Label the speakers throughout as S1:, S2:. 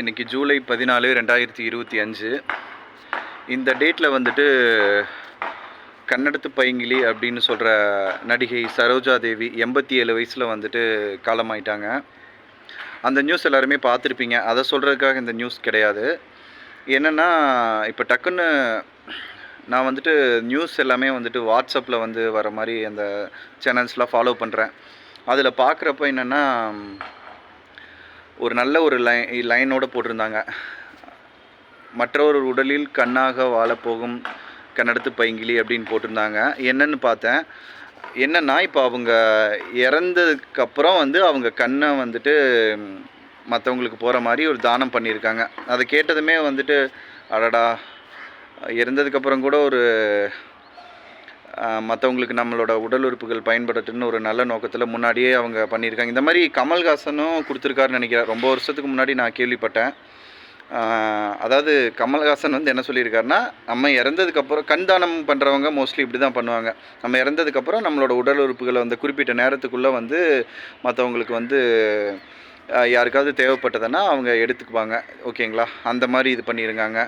S1: இன்னைக்கு ஜூலை பதினாலு ரெண்டாயிரத்தி இருபத்தி அஞ்சு. இந்த டேட்டில் வந்துட்டு கன்னடத்து பைங்கிலி அப்படின்னு சொல்கிற நடிகை சரோஜா தேவி எண்பத்தி ஏழு வயசில் வந்துட்டு காலமாயிட்டாங்க. அந்த நியூஸ் எல்லாருமே பார்த்துருப்பீங்க. அதை சொல்கிறதுக்காக இந்த நியூஸ் கிடையாது. என்னென்னா இப்போ டக்குன்னு நான் வந்துட்டு நியூஸ் எல்லாமே வந்துட்டு வாட்ஸ்அப்பில் வந்து வர மாதிரி அந்த சேனல்ஸ்லாம் ஃபாலோ பண்ணுறேன் அதில் பார்க்குறப்ப என்னென்னா ஒரு நல்ல ஒரு லை லைனோட போட்டிருந்தாங்க. மற்றவர் உடலில் கண்ணாக வாழப்போகும் கன்னடத்து பைங்கிலி அப்படின்னு போட்டிருந்தாங்க. என்னன்னு பார்த்தேன். என்னன்னா இப்போ அவங்க இறந்ததுக்கப்புறம் வந்து அவங்க கண்ணை வந்துட்டு மற்றவங்களுக்கு போகிற மாதிரி ஒரு தானம் பண்ணியிருக்காங்க. அதை கேட்டதுமே வந்துட்டு அடடா இறந்ததுக்கப்புறம் கூட ஒரு மற்றவங்களுக்கு நம்மளோட உடல் உறுப்புகள் பயன்படுத்துன்னு ஒரு நல்ல நோக்கத்தில் முன்னாடியே அவங்க பண்ணியிருக்காங்க. இந்த மாதிரி கமல்ஹாசனும் கொடுத்துருக்காருன்னு நினைக்கிறேன். ரொம்ப வருஷத்துக்கு முன்னாடி நான் கேள்விப்பட்டேன். அதாவது கமல்ஹாசன் வந்து என்ன சொல்லியிருக்காருன்னா நம்ம இறந்ததுக்கப்புறம் கண் தானம் பண்ணுறவங்க மோஸ்ட்லி இப்படி தான் பண்ணுவாங்க. நம்ம இறந்ததுக்கப்புறம் நம்மளோட உடல் உறுப்புகளை வந்து குறிப்பிட்ட நேரத்துக்குள்ளே வந்து மற்றவங்களுக்கு வந்து யாருக்காவது தேவைப்பட்டதுன்னா அவங்க எடுத்துக்குவாங்க. ஓகேங்களா? அந்த மாதிரி இது பண்ணியிருக்காங்க.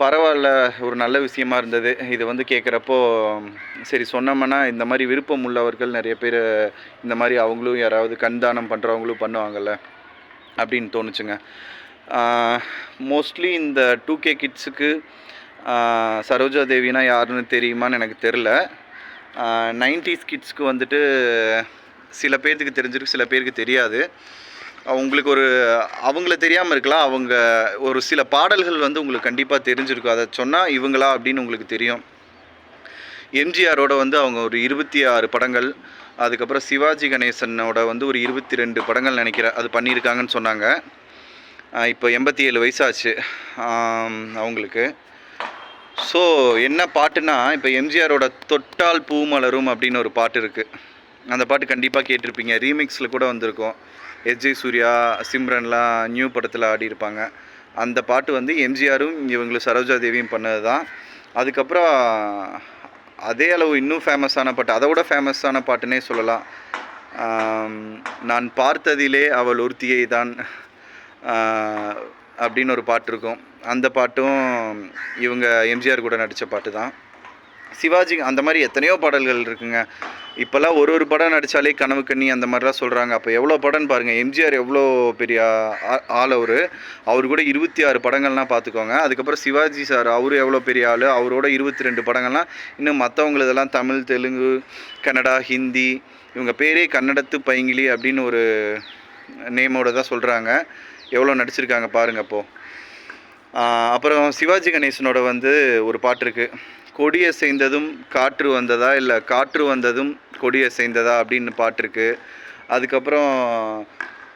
S1: பரவாயில்ல ஒரு நல்ல விஷயமா இருந்தது. இது வந்து கேட்குறப்போ சரி சொன்னோம்னா இந்த மாதிரி விருப்பம் உள்ளவர்கள் நிறைய பேர் இந்த மாதிரி அவங்களும் யாராவது கண் தானம் பண்ணுறவங்களும் பண்ணுவாங்கள்ல அப்படின்னு தோணுச்சுங்க. மோஸ்ட்லி இந்த டூ கே கிட்ஸுக்கு சரோஜா தேவினா யாருன்னு தெரியுமான்னு எனக்கு தெரில நைன்டிஸ் கிட்ஸ்க்கு வந்துட்டு சில பேர்த்துக்கு தெரிஞ்சிருக்கு சில பேருக்கு தெரியாது. உங்களுக்கு ஒரு அவங்கள தெரியாமல் இருக்கலாம். அவங்க ஒரு சில பாடல்கள் வந்து உங்களுக்கு கண்டிப்பாக தெரிஞ்சிருக்கும். அதை சொன்னால் இவங்களா அப்படின்னு உங்களுக்கு தெரியும். எம்ஜிஆரோட வந்து அவங்க ஒரு இருபத்தி ஆறு படங்கள் அதுக்கப்புறம் சிவாஜி கணேசனோட வந்து ஒரு இருபத்தி ரெண்டு படங்கள் நினைக்கிறேன். அது பண்ணியிருக்காங்கன்னு சொன்னாங்க. இப்போ எண்பத்தி ஏழு வயசாச்சு அவங்களுக்கு. ஸோ என்ன பாட்டுனா இப்போ எம்ஜிஆரோட தொட்டால் பூ மலரும் அப்படின்னு ஒரு பாட்டு இருக்குது அந்த பாட்டு கண்டிப்பாக கேட்டிருப்பீங்க. ரீமிக்ஸில் கூட வந்திருக்கும். எஸ்ஜே சூர்யா சிம்ரன்லாம் நியூ படத்தில் ஆடியிருப்பாங்க. அந்த பாட்டு வந்து எம்ஜிஆரும் இவங்களும் சரோஜா தேவியும் பண்ணது தான் அதுக்கப்புறம் அதே அளவு இன்னும் ஃபேமஸான பாட்டு அதை விட ஃபேமஸான பாட்டுனே சொல்லலாம். நான் பார்த்ததிலே அவள் ஒருத்தியை தான் அப்படின்னு ஒரு பாட்டு இருக்கும். அந்த பாட்டும் இவங்க எம்ஜிஆர் கூட நடித்த பாட்டு தான் சிவாஜி அந்த மாதிரி எத்தனையோ பாடல்கள் இருக்குங்க. இப்போல்லாம் ஒரு ஒரு படம் நடித்தாலே கனவு கண்ணி அந்த மாதிரிலாம் சொல்கிறாங்க அப்போ எவ்வளோ படம்னு பாருங்கள் எம்ஜிஆர் எவ்வளோ பெரிய ஆ- ஆள் அவர். அவர் கூட இருபத்தி ஆறு படங்கள்லாம் பார்த்துக்கோங்க. அதுக்கப்புறம் சிவாஜி சார் அவரு எவ்வளோ பெரிய ஆள்? அவரோட இருபத்தி ரெண்டு படங்கள்லாம் இன்னும் மற்றவங்களதெல்லாம் தமிழ் தெலுங்கு கன்னடா ஹிந்தி இவங்க பேரே கன்னடத்து பைங்கிலி அப்படின்னு ஒரு நேமோட தான் சொல்கிறாங்க எவ்வளோ நடிச்சிருக்காங்க பாருங்கள் அப்போது அப்புறம் சிவாஜி கணேசனோட வந்து ஒரு பாட்டு இருக்குது கொடிய செய்ததும் காற்று வந்ததா இல்லை காற்று வந்ததும் கொடியை செய்ததா அப்படின்னு பாட்டிருக்கு. அதுக்கப்புறம்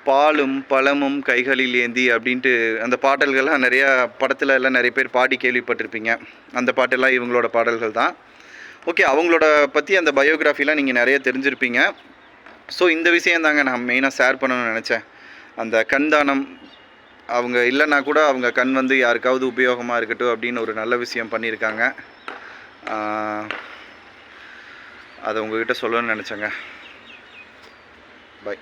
S1: பாலும் பழமும் கைகளில் ஏந்தி அப்படின்ட்டு அந்த பாடல்கள்லாம் நிறையா படத்தில் எல்லாம் நிறைய பேர் பாடி கேள்விப்பட்டிருப்பீங்க. அந்த பாட்டெல்லாம் இவங்களோட பாடல்கள் தான். ஓகே அவங்களோட பற்றி அந்த பயோகிராஃபிலாம் நீங்கள் நிறைய தெரிஞ்சிருப்பீங்க. ஸோ இந்த விஷயம் தாங்க நான் மெயினாக ஷேர் பண்ணணும்னு நினச்சேன். அந்த கண் தானம் அவங்க இல்லைன்னா கூட அவங்க கண் வந்து யாருக்காவது உபயோகமாக இருக்கட்டும் அப்படின்னு ஒரு நல்ல விஷயம் பண்ணியிருக்காங்க. அதை உங்ககிட்ட சொல்லணும்னு நினச்சேங்க. பை.